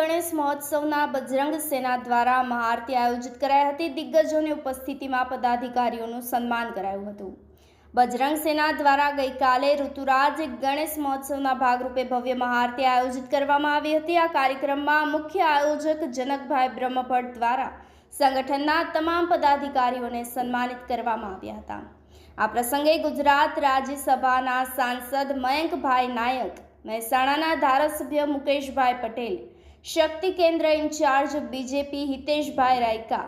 મહોત્સવના બજરંગ સેના દ્વારા મહાઆરતી આયોજિત કરાઈ હતી. દિગ્ગજોની ઉપસ્થિતિમાં પદાધિકારીઓનું સન્માન કરાયું હતું. બજરંગ સેના દ્વારા ગઈકાલે ઋતુરાજ ગણેશ મહોત્સવના ભાગરૂપે ભવ્ય મહાઆરતી આયોજિત કરવામાં આવી હતી. આ કાર્યક્રમમાં મુખ્ય આયોજક જનકભાઈ બ્રહ્મભટ્ટ દ્વારા સંગઠનના તમામ પદાધિકારીઓને સન્માનિત કરવામાં આવ્યા હતા. આ પ્રસંગે ગુજરાત રાજ્યસભાના સાંસદ મયંકભાઈ નાયક, મહેસાણાના ધારાસભ્ય મુકેશભાઈ Patel Shakti Kendra in charge BJP Hiteshbhai Raika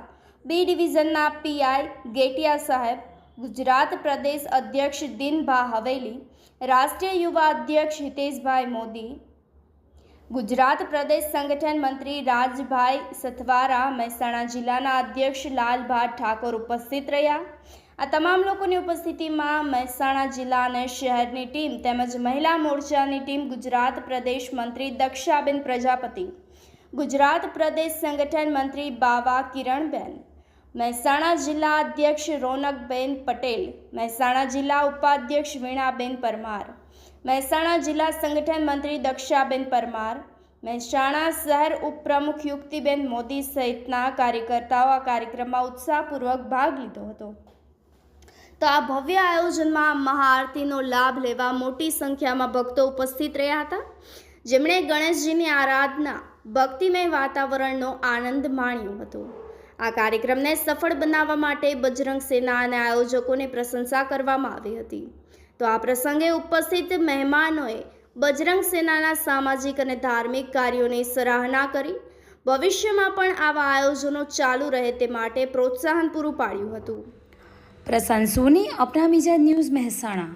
B ડિવિઝનના પીઆઈ ગેટિયા સાહેબ, ગુજરાત પ્રદેશ અધ્યક્ષ દિનભા હવેલી, રાષ્ટ્રીય યુવા અધ્યક્ષ હિતેશભાઈ મોદી, ગુજરાત પ્રદેશ સંગઠન મંત્રી રાજભાઈ સથવારા મહેસાણા જિલ્લાના અધ્યક્ષ લાલભા ઠાકોર ઉપસ્થિત રહ્યા આ તમામ લોકોની ઉપસ્થિતિમાં મહેસાણા જિલ્લા અને શહેરની ટીમ તેમજ મહિલા મોરચાની ટીમ ગુજરાત પ્રદેશ મંત્રી દક્ષાબેન પ્રજાપતિ, ગુજરાત પ્રદેશ સંગઠન મંત્રી બાવા કિરણબેન, મહેસાણા જિલ્લા અધ્યક્ષ રોનકબેન પટેલ, મહેસાણા જિલ્લા ઉપાધ્યક્ષ વીણાબેન પરમાર, મહેસાણા જિલ્લા સંગઠન મંત્રી દક્ષાબેન પરમાર, મહેસાણા શહેર ઉપપ્રમુખ યુક્તિબેન મોદી સહિતના કાર્યકર્તાઓ આ કાર્યક્રમમાં ઉત્સાહપૂર્વક ભાગ લીધો હતો. તો આ ભવ્ય આયોજનમાં મહાઆરતીનો લાભ લેવા મોટી સંખ્યામાં ભક્તો ઉપસ્થિત રહ્યા હતા. જેમણે ગણેશજીની આરાધના, ભક્તિમય વાતાવરણનો આનંદ માણ્યો હતો. આ કાર્યક્રમને સફળ બનાવવા માટે બજરંગ સેના અને આયોજકોની પ્રશંસા કરવામાં આવી હતી. તો આ પ્રસંગે ઉપસ્થિત મહેમાનોએ બજરંગ સેનાના સામાજિક અને ધાર્મિક કાર્યોની સરાહના કરી, ભવિષ્યમાં પણ આવા આયોજનો ચાલુ રહે તે માટે પ્રોત્સાહન પૂરું પાડ્યું હતું. પ્રશાંત સોની અપના બીજા ન્યૂઝ મહેસાણા.